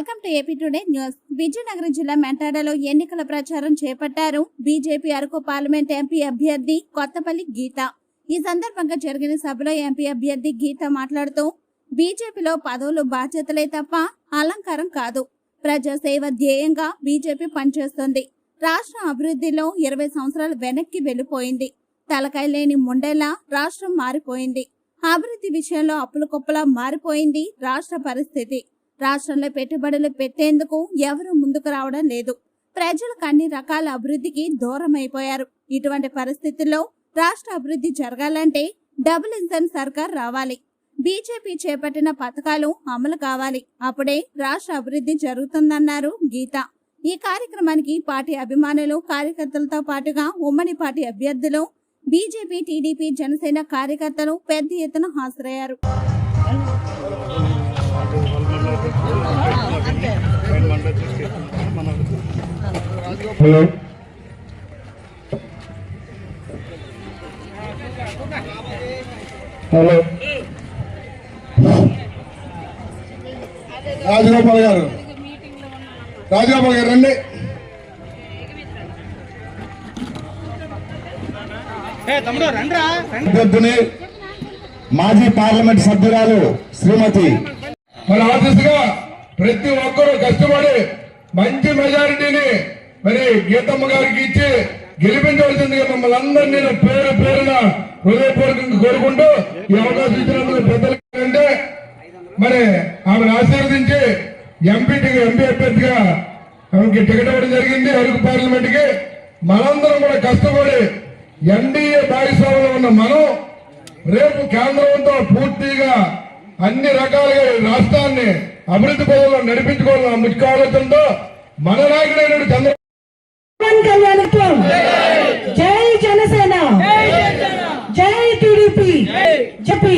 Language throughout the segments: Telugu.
Welcome to AP today news. Vizianagaram జిల్లా మెంటాడలో ఎన్నికల ప్రచారం చేపట్టారు బీజేపీ అరకు పార్లమెంట్ ఎంపీ అభ్యర్థి కొత్తపల్లి గీత. ఈ సందర్భంగా జరిగిన సభలో ఎంపీ అభ్యర్థి గీత మాట్లాడుతూ బీజేపీలో పదవులు బాధ్యతలే తప్ప అలంకారం కాదు. ప్రజాసేవ ధ్యేయంగా బీజేపీ పనిచేస్తుంది. రాష్ట్ర అభివృద్ధిలో ఇరవై సంవత్సరాలు వెనక్కి వెళ్ళిపోయింది. తలకాయ లేని ముండేలా రాష్ట్రం మారిపోయింది. అభివృద్ధి విషయంలో అప్పుల కుప్పలా మారిపోయింది రాష్ట్ర పరిస్థితి. రాష్ట్రంలో పెట్టుబడులు పెట్టేందుకు ఎవరూ ముందుకు రావడం లేదు. ప్రజలకు అన్ని రకాల అభివృద్ధికి దూరం అయిపోయారు ఇటువంటి పరిస్థితుల్లో రాష్ట్ర అభివృద్ధి జరగాలంటే డబుల్ ఇంజన్ సర్కార్ రావాలి. బీజేపీ చేపట్టిన పథకాలు అమలు కావాలి. అప్పుడే రాష్ట్ర అభివృద్ధి జరుగుతుందన్నారు గీత. ఈ కార్యక్రమానికి పార్టీ అభిమానులు కార్యకర్తలతో పాటుగా ఉమ్మడి పార్టీ అభ్యర్థులు బీజేపీ టీడీపీ జనసేన కార్యకర్తలు పెద్ద ఎత్తున హాజరయ్యారు. హలో హలో రాజగోపాల్ గారు. రాజగోపాల్ గారు రండి. తమ్ముడు రండ్రా. అభ్యర్థిని మాజీ పార్లమెంట్ సభ్యురాలు శ్రీమతి మరి ఆ దిశగా ప్రతి ఒక్కరూ కష్టపడి మంచి మెజారిటీని మరి గీతమ్మ గారికి ఇచ్చి గెలిపించవలసిందిగా మమ్మల్ని అందరినీ నేను పేరు పేరున హృదయపూర్వకంగా కోరుకుంటూ ఈ అవకాశం ఇచ్చినందుకు పెద్దలకి అంటే మరి ఆమెను ఆశీర్వదించి ఎంపీ ఎంపీ అభ్యర్థిగా ఆమెకి టికెట్ ఇవ్వడం జరిగింది అరకు పార్లమెంట్కి మనందరం కూడా కష్టపడి ఎన్డీఏ భాగస్వామ్యంలో ఉన్న మనం రేపు కేంద్రంతో పూర్తిగా అన్ని రకాలుగా రాష్ట్రాన్ని అభివృద్ధి పదంలో నడిపించుకోవాలన్న ముఖ్య ఆలోచనతో మన నాయకుడైన చంద్ర పవన్ కళ్యాణత్వం జై జనసేన. జై టీడీపీ. చెప్పి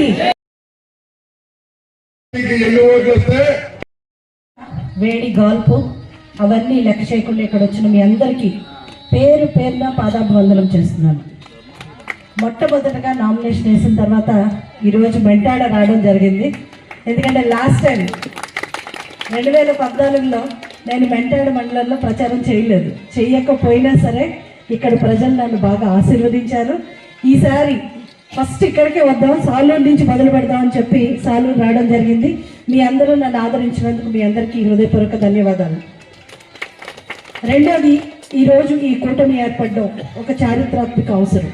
ఎన్ని ఓట్లు వస్తే వేడి గాల్పు అవన్నీ లెక్క చేయకుండా ఇక్కడ వచ్చిన మీ అందరికీ పేరు పేరున పాదాభివందనం చేస్తున్నాను. మొట్టమొదటగా నామినేషన్ వేసిన తర్వాత ఈరోజు మెంటాడ రావడం జరిగింది. ఎందుకంటే లాస్ట్ టైం రెండు వేల పద్నాలుగులో నేను మెంటాడు మండలంలో ప్రచారం చేయలేదు. చేయకపోయినా సరే ఇక్కడ ప్రజలు నన్ను బాగా ఆశీర్వదించారు. ఈసారి ఫస్ట్ ఇక్కడికే వద్దాం సాలూరు నుంచి మొదలు పెడదామని చెప్పి సాలూరు రావడం జరిగింది. మీ అందరూ నన్ను ఆదరించినందుకు మీ అందరికీ హృదయపూర్వక ధన్యవాదాలు. రెండోది ఈరోజు ఈ కూటమి ఏర్పడడం ఒక చారిత్రాత్మక అవసరం.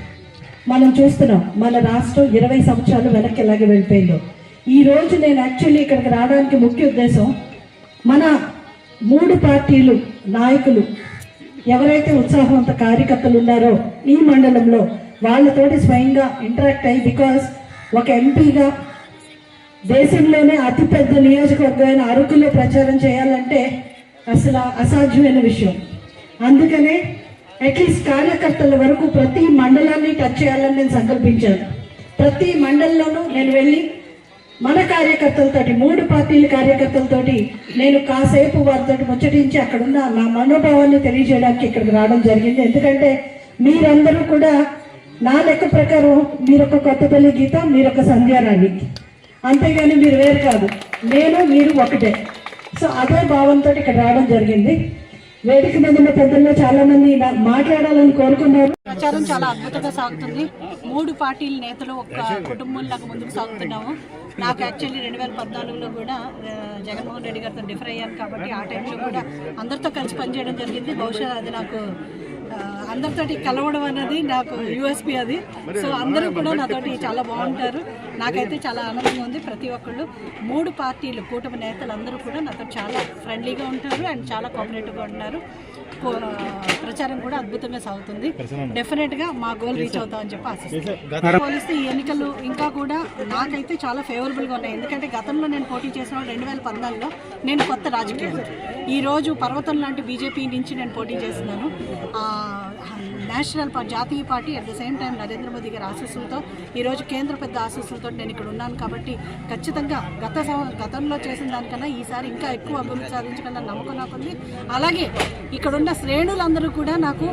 మనం చూస్తున్నాం మన రాష్ట్రం ఇరవై సంవత్సరాలు వెనక్కి ఎలాగే వెళ్ళిపోయిందో. ఈ రోజు నేను యాక్చువల్లీ ఇక్కడికి రావడానికి ముఖ్య ఉద్దేశం మన మూడు పార్టీలు నాయకులు ఎవరైతే ఉత్సాహవంత కార్యకర్తలు ఉన్నారో ఈ మండలంలో వాళ్ళతోటి స్వయంగా ఇంటరాక్ట్ అయ్యి బికాస్ ఒక ఎంపీగా దేశంలోనే అతిపెద్ద నియోజకవర్గమైన అరకులో ప్రచారం చేయాలంటే అసలు అసాధ్యమైన విషయం. అందుకనే అట్లీస్ట్ కార్యకర్తల వరకు ప్రతి మండలాన్ని టచ్ చేయాలని నేను సంకల్పించాను. ప్రతి మండలంలోనూ నేను వెళ్ళి మన కార్యకర్తలతోటి మూడు పార్టీల కార్యకర్తలతోటి నేను కాసేపు వారితో ముచ్చటించి అక్కడున్న నా మనోభావాన్ని తెలియజేయడానికి ఇక్కడికి రావడం జరిగింది. ఎందుకంటే మీరందరూ కూడా నా లెక్క ప్రకారం మీరొక కొత్తపల్లి గీత మీరొక సంధ్యారాణి. అంతేగాని మీరు వేరు కాదు. నేను మీరు ఒకటే. సో అదే భావంతో ఇక్కడ రావడం జరిగింది. వేదిక మీద ఉన్న పెద్దల్లో చాలా మంది మాట్లాడాలని కోరుకున్నారు. ప్రచారం చాలా అద్భుతంగా సాగుతుంది. మూడు పార్టీల నేతలు ఒక కుటుంబంలాగా ముందుకు సాగుతున్నాము. నాకు యాక్చువల్లీ రెండు వేల పద్నాలుగులో కూడా జగన్మోహన్ రెడ్డి గారితో డిఫర్ అయ్యాను కాబట్టి ఆ టైంలో కూడా అందరితో కలిసి పనిచేయడం జరిగింది. బహుశా అది నాకు అందరితోటి కలవడం అనేది నాకు యూఎస్పీ అది. సో అందరూ కూడా నాతోటి చాలా బాగుంటారు. నాకైతే చాలా ఆనందంగా ఉంది ప్రతి ఒక్కళ్ళు. మూడు పార్టీలు కూటమి నేతలు అందరూ కూడా నాతో చాలా ఫ్రెండ్లీగా ఉంటారు అండ్ చాలా కోఆపరేటివ్గా కో- ప్రచారం కూడా అద్భుతంగా సాగుతుంది. డెఫినెట్గా మా గోల్ రీచ్ అవుతామని చెప్పి ఆశిస్తాను పోలిస్తే ఈ ఎన్నికలు ఇంకా కూడా నాకైతే చాలా ఫేవరబుల్గా ఉన్నాయి. ఎందుకంటే గతంలో నేను పోటీ చేసిన రెండు వేల పద్నాలుగులో నేను కొత్త రాజకీయాలు. ఈ రోజు పర్వతం లాంటి బీజేపీ నుంచి నేను పోటీ చేస్తున్నాను. నేషనల్ పా- జాతీయ party at the same time Narendra Modi గారి ఆశీస్సులతో ఈరోజు కేంద్ర పెద్ద ఆశీస్సులతో నేను ఇక్కడ ఉన్నాను కాబట్టి ఖచ్చితంగా గత గతంలో చేసిన దానికన్నా ఈసారి ఇంకా ఎక్కువ అభివృద్ధి సాధించగల నమ్మకం నాకుంది. అలాగే ఇక్కడున్న శ్రేణులందరూ కూడా నాకు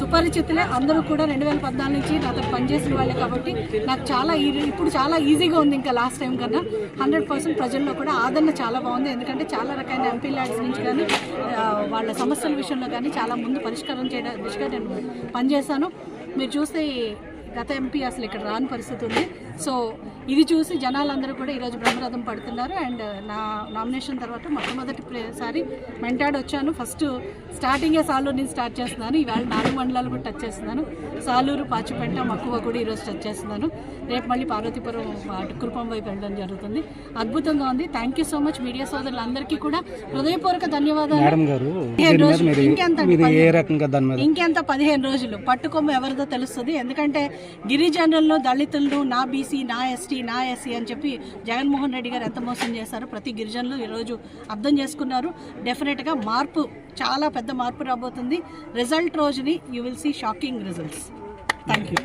సుపరిచితులే. అందరూ కూడా రెండు వేల పద్నాలుగు నుంచి నాతో పనిచేసిన వాళ్ళే కాబట్టి నాకు చాలా ఈజీ ఇప్పుడు చాలా ఈజీగా ఉంది ఇంకా లాస్ట్ టైం కన్నా. హండ్రెడ్ పర్సెంట్ ప్రజల్లో కూడా ఆదరణ చాలా బాగుంది. ఎందుకంటే చాలా రకాల ఎంపీ ల్యాడ్స్ నుంచి కానీ వాళ్ళ సమస్యల విషయంలో కానీ చాలా ముందు పరిష్కారం చేయడం దిశగా నేను పనిచేశాను. మీరు చూస్తే గత ఎంపీ అసలు ఇక్కడ రాని పరిస్థితి ఉంది. సో ఇది చూసి జనాలందరూ కూడా ఈరోజు బ్రహ్మరథం పడుతున్నారు. అండ్ నా నామినేషన్ తర్వాత మొట్టమొదటి ప్రే- సారి మెంటాడ్ వచ్చాను. ఫస్ట్ స్టార్టింగే సాలూరు నుంచి స్టార్ట్ చేస్తున్నాను. ఈవేళ నాలుగు మండలాలు కూడా టచ్ చేస్తున్నాను. సాలూరు పాచిపెంట మక్కువ కూడా ఈరోజు టచ్ చేస్తున్నాను. రేపు మళ్ళీ పార్వతీపురం కురుపం వైపు వెళ్ళడం జరుగుతుంది. అద్భుతంగా ఉంది. Thank you so much media సోదరులందరికీ కూడా. హృదయపూర్వక ధన్యవాదాలు. ఇంకెంత ఇంకెంత పదిహేను రోజులు? పట్టుకొమ్మ ఎవరిదో తెలుస్తుంది. ఎందుకంటే గిరిజనులను దళితులను నా బీసీ నా ఎస్టీ నా ఎస్సీ అని చెప్పి జగన్మోహన్ రెడ్డి గారు ఎంత మోసం చేశారో ప్రతి గిరిజనులు ఈరోజు అర్థం చేసుకున్నారు. డెఫినెట్గా మార్పు చాలా పెద్ద మార్పు రాబోతుంది. రిజల్ట్ రోజుని you will see shocking results thank you